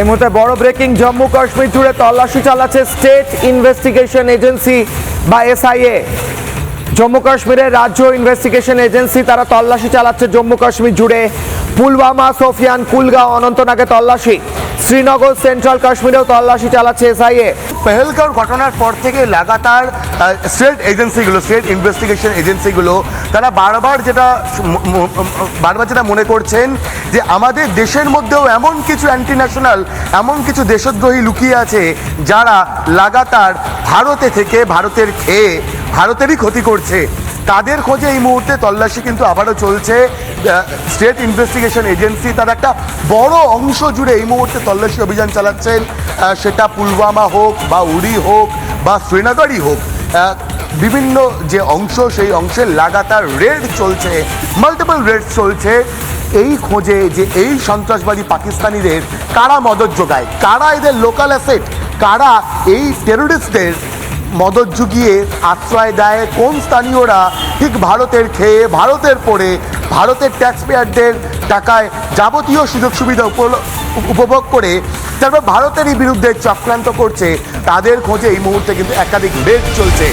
এই মুহূর্তে বড় ব্রেকিং জম্মু কাশ্মীর জুড়ে তল্লাশি চালাচ্ছে স্টেট ইনভেস্টিগেশন এজেন্সি বা এসআইএ জম্মু কাশ্মীরের রাজ্য ইনভেস্টিগেশন এজেন্সি তারা তল্লাশি চালাচ্ছে জম্মু কাশ্মীর জুড়ে। পুলওয়ামা, সোফিয়ান, কুলগাঁও, অনন্তনাগে তল্লাশি। শ্রীনগর সেন্ট্রাল কাশ্মীরেও তল্লাশি চালাচ্ছে এসআইএ পেহেলগাঁও ঘটনার পর থেকে লাগাতার স্টেট এজেন্সিগুলো স্টেট ইনভেস্টিগেশন এজেন্সিগুলো তারা বারবার যেটা বারবার যেটা মনে করছেন যে আমাদের দেশের মধ্যেও এমন কিছু অ্যান্টি ন্যাশনাল এমন কিছু দেশদ্রোহী লুকিয়ে আছে যারা লাগাতার ভারতে থেকে ভারতের খেয়ে ভারতেরই ক্ষতি করছে। তাদের খোঁজে এই মুহূর্তে তল্লাশি কিন্তু আবারও চলছে। স্টেট ইনভেস্টিগেশন এজেন্সি তার একটা বড় অংশ জুড়ে এই মুহূর্তে তল্লাশি অভিযান চালাচ্ছেন। সেটা পুলওয়ামা হোক বা উড়ি হোক বা শ্রীনগরই হোক। বিভিন্ন যে অংশ, সেই অংশে লাগাতার রেড চলছে মাল্টিপল রেড চলছে। এই খোঁজে যে এই সন্ত্রাসবাদী পাকিস্তানিদের কারা মদত যোগায়? কারা এদের লোকাল অ্যাসেট কারা এই টেরোরিস্টদের মদত জুগিয়ে আশ্রয় দেয় কোন স্থানীয়রা? ঠিক ভারতের খেয়ে ভারতের পরে ভারতের ট্যাক্স পেয়ারদের টাকায় যাবতীয় সুযোগ সুবিধা উপভোগ করে তারপর ভারতেরই বিরুদ্ধে চক্রান্ত করছে। তাদের খোঁজে এই মুহূর্তে কিন্তু একাধিক বেগ চলছে।